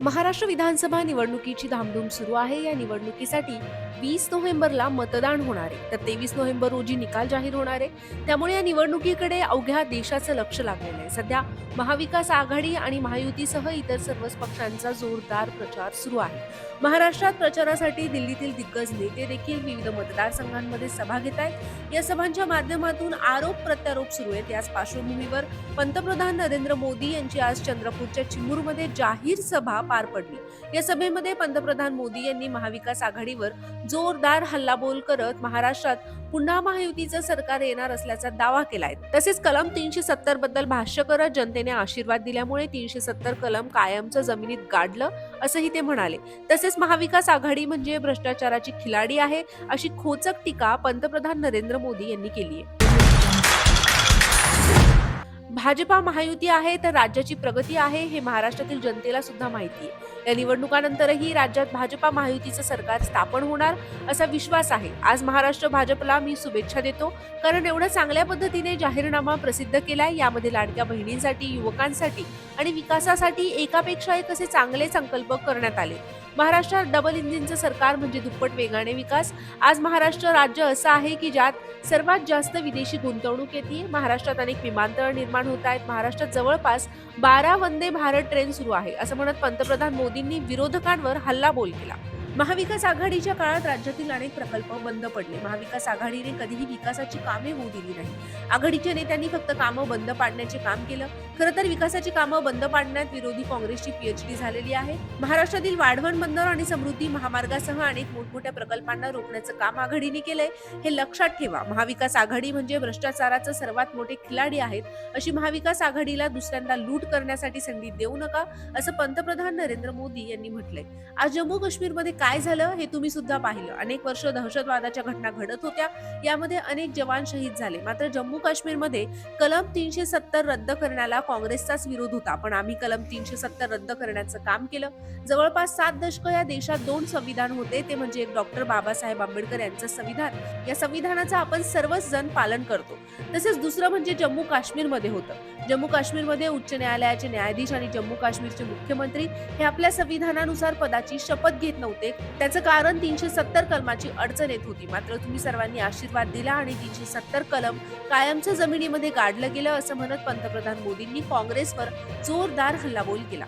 महाराष्ट्र विधानसभा निवडणुकीची धामधूम सुरू आहे. या निवडणुकीसाठी वीस नोव्हेंबरला मतदान होणार आहे. तर तेवीस नोव्हेंबर रोजी निकाल जाहीर होणार आहे. त्यामुळे या निवडणुकीकडे अवघ्या देशाचं लक्ष लागलेलं आहे. सध्या महाविकास आघाडी आणि महायुतीसह इतर सर्वच पक्षांचा जोरदार प्रचार सुरू आहे. महाराष्ट्रात प्रचारासाठी दिल्लीतील दिग्गज नेते देखील विविध मतदारसंघांमध्ये सभा घेत आहेत. या सभांच्या माध्यमातून आरोप प्रत्यारोप सुरू आहेत. याच पार्श्वभूमीवर पंतप्रधान नरेंद्र मोदी यांची आज चंद्रपूरच्या चिमूरमध्ये जाहीर सभा पार पडली. या सभेमध्ये पंतप्रधान मोदी यांनी महाविकास आघाडीवर जोरदार हल्लाबोल करत महाराष्ट्रात पुन्हा महायुतीचं सरकार येणार असल्याचा दावा केलाय. तसेच कलम तीनशे सत्तरबद्दल भाष्य करत जनतेने आशीर्वाद दिल्यामुळे तीनशे सत्तर कलम कायमचं जमिनीत गाडलं असंही ते म्हणाले. तसेच महाविकास आघाडी म्हणजे भ्रष्टाचाराची खिलाडी आहे अशी खोचक टीका पंतप्रधान नरेंद्र मोदी यांनी केली आहे भाजपा महायुती आहे तर राज्याची प्रगती आहे हे महाराष्ट्रातील जनतेला सुद्धा माहिती आहे. या निवडणुकानंतरही राज्यात भाजपा महायुतीचं सरकार स्थापन होणार असा विश्वास आहे. आज महाराष्ट्र भाजपला मी शुभेच्छा देतो. कारण एवढं चांगल्या पद्धतीने जाहीरनामा प्रसिद्ध केलाय यामध्ये लाडक्या बहिणींसाठी युवकांसाठी आणि विकासासाठी एकापेक्षा एक असे चांगले संकल्प करण्यात आले. महाराष्ट्रात डबल इंजिनचं सरकार म्हणजे दुप्पट वेगाने विकास. आज महाराष्ट्र राज्य असं आहे की ज्यात सर्वात जास्त विदेशी गुंतवणूक येते. महाराष्ट्रात अनेक विमानतळ निर्माण होत आहेत. महाराष्ट्रात जवळपास बारा वंदे भारत ट्रेन सुरू आहे. असं म्हणत पंतप्रधान मोदींनी विरोधकांवर हल्लाबोल केला. महाविकास आघाडीच्या काळात राज्यातील अनेक प्रकल्प बंद पडले. महाविकास आघाडीने कधीही विकासाची कामे होऊ दिली नाही. आघाडीच्या नेत्यांनी फक्त कामं बंद पाडण्याचे काम केलं. खरं तर विकासाची कामं बंद पाडण्यात विरोधी काँग्रेसची पीएचडी झालेली आहे. महाराष्ट्रातील वाढवण बंदर आणि समृद्धी महामार्गासह अनेक मोठमोठ्या प्रकल्पांना रोखण्याचं काम आघाडीने केलंय. हे लक्षात ठेवा. महाविकास आघाडी म्हणजे भ्रष्टाचाराचं सर्वात मोठे खिलाडी आहेत. अशी महाविकास आघाडीला दुसऱ्यांदा लूट करण्यासाठी संधी देऊ नका असं पंतप्रधान नरेंद्र मोदी यांनी म्हटलंय. आज जम्मू काश्मीरमध्ये काय झालं हे तुम्ही सुद्धा पाहिलं. अनेक वर्ष दहशतवादाच्या घटना घडत होत्या. यामध्ये अनेक जवान शहीद झाले. मात्र जम्मू काश्मीरमध्ये कलम तीनशे सत्तर रद्द करण्याला काँग्रेसचाच विरोध होता. पण आम्ही कलम तीनशे सत्तर रद्द करण्याचं काम केलं. जवळपास सात दशक या देशात दोन संविधान होते. ते म्हणजे एक डॉक्टर बाबासाहेब आंबेडकर यांचं संविधान. या संविधानाचं आपण सर्वच जण पालन करतो. तसेच दुसरं म्हणजे जम्मू काश्मीरमध्ये होतं. जम्मू काश्मीरमध्ये उच्च न्यायालयाचे न्यायाधीश आणि जम्मू काश्मीरचे मुख्यमंत्री हे आपल्या संविधानानुसार पदाची शपथ घेत नव्हते. त्याचं कारण तीनशे सत्तर कलमाची अडचण येत होती. मात्र तुम्ही सर्वांनी आशीर्वाद दिला आणि तीनशे सत्तर कलम कायमचं जमिनीमध्ये गाडलं गेलं असं म्हणत पंतप्रधान मोदींनी काँग्रेसवर जोरदार हल्लाबोल केला.